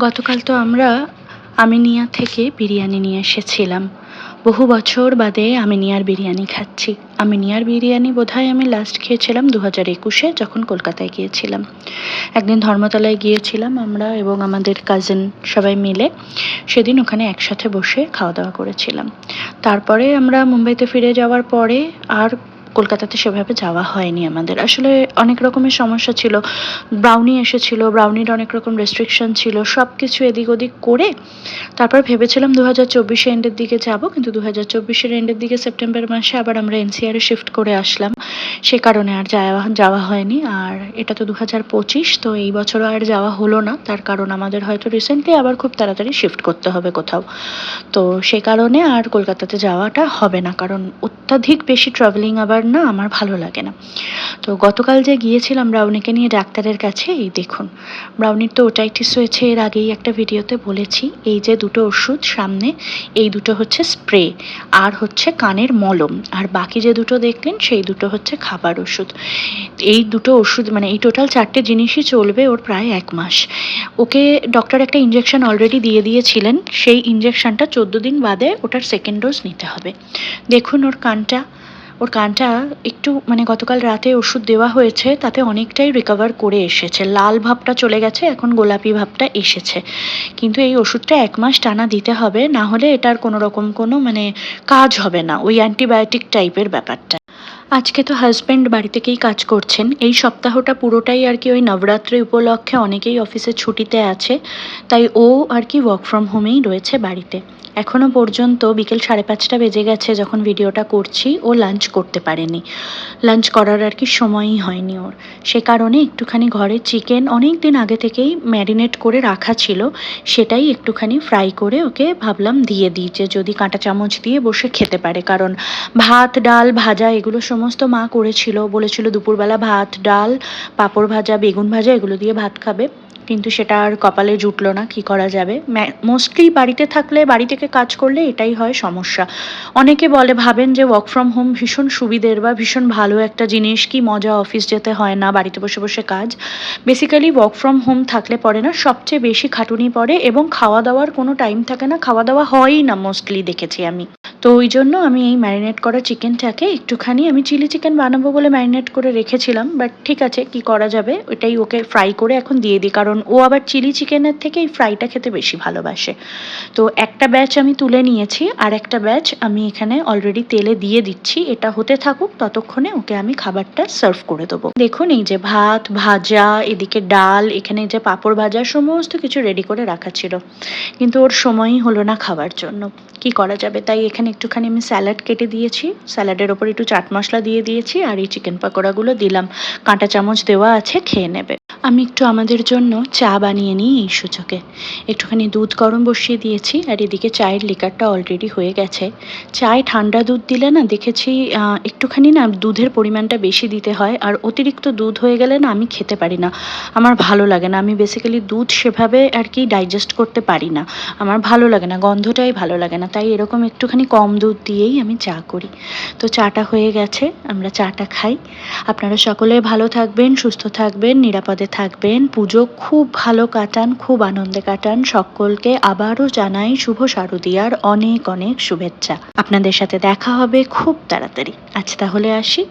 গতকাল তো আমরা আমিনিয়া থেকে বিরিয়ানি নিয়ে এসেছিলাম। বহু বছর বাদে আমিনিয়ার বিরিয়ানি খাচ্ছি। আমিনিয়ার বিরিয়ানি বোধহয় আমি লাস্ট খেয়েছিলাম দু হাজার একুশে যখন কলকাতায় গিয়েছিলাম। একদিন ধর্মতলায় গিয়েছিলাম আমরা এবং আমাদের কাজিন সবাই মিলে। সেদিন ওখানে একসাথে বসে খাওয়া দাওয়া করেছিলাম। তারপরে আমরা মুম্বাইতে ফিরে যাওয়ার পরে আর কলকাতাতে সেভাবে যাওয়া হয়নি আমাদের। আসলে অনেক রকমের সমস্যা ছিল। ব্রাউনি এসেছিল ব্রাউনির অনেক রকম রেস্ট্রিকশন ছিল। সব কিছু এদিক ওদিক করে তারপর ভেবেছিলাম দু হাজার চব্বিশে এন্ডের দিকে যাব, কিন্তু দু হাজার চব্বিশের এন্ডের দিকে সেপ্টেম্বর মাসে আবার আমরা এনসিআরে শিফট করে আসলাম। সে কারণে আর যাওয়া যাওয়া হয়নি। আর এটা তো দু হাজার পঁচিশ, তো এই বছরও আর যাওয়া হলো না। তার কারণ আমাদের হয়তো রিসেন্টলি আবার খুব তাড়াতাড়ি শিফট করতে হবে কোথাও। তো সে কারণে আর কলকাতাতে যাওয়াটা হবে না, কারণ অত্যাধিক বেশি ট্রাভেলিং আবার না, আমার ভালো লাগে না। তো গতকাল যে গিয়েছিলাম ব্রাউনিকে নিয়ে ডাক্তারের কাছে, এই দেখুন, ব্রাউনির তো ওটাইটিস হয়েছে, এর আগেই একটা ভিডিওতে বলেছি, এই যে দুটো ওষুধ সামনে, এই দুটো হচ্ছে স্প্রে, আর হচ্ছে কানের মলম, আর বাকি যে দুটো দেখলেন, সেই দুটো হচ্ছে খাবার ওষুধ। এই দুটো ওষুধ মানে এই টোটাল চারটে জিনিসই চলবে ওর প্রায় এক মাস। ওকে ডক্টর একটা ইঞ্জেকশন অলরেডি দিয়ে দিয়েছিলেন, সেই ইঞ্জেকশনটা চোদ্দ দিন বাদে ওটার সেকেন্ড ডোজ নিতে হবে। দেখুন ওর কানটা ওর কানটা একটু মানে গতকাল রাতে ওষুধ দেওয়া হয়েছে, তাতে অনেকটাই রিকভার করে এসেছে। লাল ভাবটা চলে গেছে, এখন গোলাপি ভাবটা এসেছে। কিন্তু এই ওষুধটা এক মাস টানা দিতে হবে, না হলে এটার কোনো রকম কোনো মানে কাজ হবে না। ওই অ্যান্টিবায়োটিক টাইপের ব্যাপারটা। আজকে তো হাজব্যান্ড বাড়ি থেকেই কাজ করছেন। এই সপ্তাহটা পুরোটাই আর কি ওই নবরাত্রি উপলক্ষে অনেকেই অফিসে ছুটিতে আছে। তাই ও আর কি ওয়ার্ক ফ্রম হোমেই রয়েছে বাড়িতে। এখনও পর্যন্ত বিকেল সাড়ে পাঁচটা বেজে গেছে যখন ভিডিওটা করছি, ও লাঞ্চ করতে পারেনি। লাঞ্চ করার আর কি সময়ই হয়নি ওর। সে কারণে একটুখানি ঘরে চিকেন অনেক দিন আগে থেকেই ম্যারিনেট করে রাখা ছিল। সেটাই একটুখানি ফ্রাই করে ওকে ভাবলাম দিয়ে দিই যে যদি কাঁটা চামচ দিয়ে বসে খেতে পারে। কারণ ভাত, ডাল, ভাজা এগুলো সমস্ত মা করেছিল, বলেছিল দুপুরবেলা ভাত, ডাল, পাঁপড় ভাজা, বেগুন ভাজা, এগুলো দিয়ে ভাত খাবে। কিন্তু সেটা আর কপালে জুটলো না, কি করা যাবে? মোস্টলি বাড়িতে থাকলে, বাড়ি থেকে কাজ করলে এটাই হয় সমস্যা। অনেকে বলে, ভাবেন যে ওয়ার্ক ফ্রম হোম ভীষণ সুবিধের বা ভীষণ ভালো একটা জিনিস, কি মজা অফিস যেতে হয় না, বাড়িতে বসে বসে কাজ। বেসিক্যালি ওয়ার্ক ফ্রম হোম থাকলে পরে না, সবচেয়ে বেশি খাটুনি পড়ে এবং খাওয়া দাওয়ার কোনো টাইম থাকে না, খাওয়া দাওয়া হয়ই না মোস্টলি দেখেছি আমি। তো ওই জন্য আমি এই ম্যারিনেট করা চিকেনটাকে একটুখানি আমি চিলি চিকেন বানাবো বলে ম্যারিনেট করে রেখেছিলাম বাট ঠিক আছে, কি করা যাবে? ওইটাই ওকে ফ্রাই করে এখন দিয়ে দিই, কারণ ও আবার চিলি চিকেনের থেকে এই ফ্রাইটা খেতে বেশি ভালোবাসে। তো একটা ব্যাচ আমি তুলে নিয়েছি, আর একটা ব্যাচ আমি এখানে অলরেডি তেলে দিয়ে দিচ্ছি, এটা হতে থাকুক, ততক্ষণে ওকে আমি খাবারটা সার্ভ করে দেবো। দেখুন, এই যে ভাত, ভাজা, এদিকে ডাল, এখানে যে পাঁপড় ভাজা, সমস্ত কিছু রেডি করে রাখা ছিল। কিন্তু ওর সময়ই হলো না খাওয়ার জন্য। কি করা যাবে? তাই এখানে একটুখানি আমি স্যালাড কেটে দিয়েছি। স্যালাডের ওপর একটু চাট মশলা দিয়ে দিয়েছি আর এই চিকেন পাকোড়াগুলো দিলাম। কাঁটা চামচ দেওয়া আছে, খেয়ে নেবে। আমি একটু আমাদের জন্য চা বানিয়ে নিই এই সূচকে। একটুখানি দুধ গরম বসিয়ে দিয়েছি আর এদিকে চায়ের লিকারটা অলরেডি হয়ে গেছে। চায় ঠান্ডা দুধ দিলে না দেখেছি একটুখানি না দুধের পরিমাণটা বেশি দিতে হয় আর অতিরিক্ত দুধ হয়ে গেলে না আমি খেতে পারি না। আমার ভালো লাগে না। আমি বেসিক্যালি দুধ সেভাবে আর কি ডাইজেস্ট করতে পারি না। আমার ভালো লাগে না, গন্ধটাই ভালো লাগে না। তাই এরকম একটুখানি কম দুধ দিয়েই আমি চা করি। তো চাটা হয়ে গেছে, আমরা চাটা খাই। আপনারা সকলে ভালো থাকবেন, সুস্থ থাকবেন, নিরাপদে থাকবেন। পুজো খুব ভালো কাটান, খুব আনন্দে কাটান। সকলকে আবারও জানাই শুভ শারদীয়ার অনেক অনেক শুভেচ্ছা। আপনাদের সাথে দেখা হবে খুব তাড়াতাড়ি। আজ তাহলে আসি।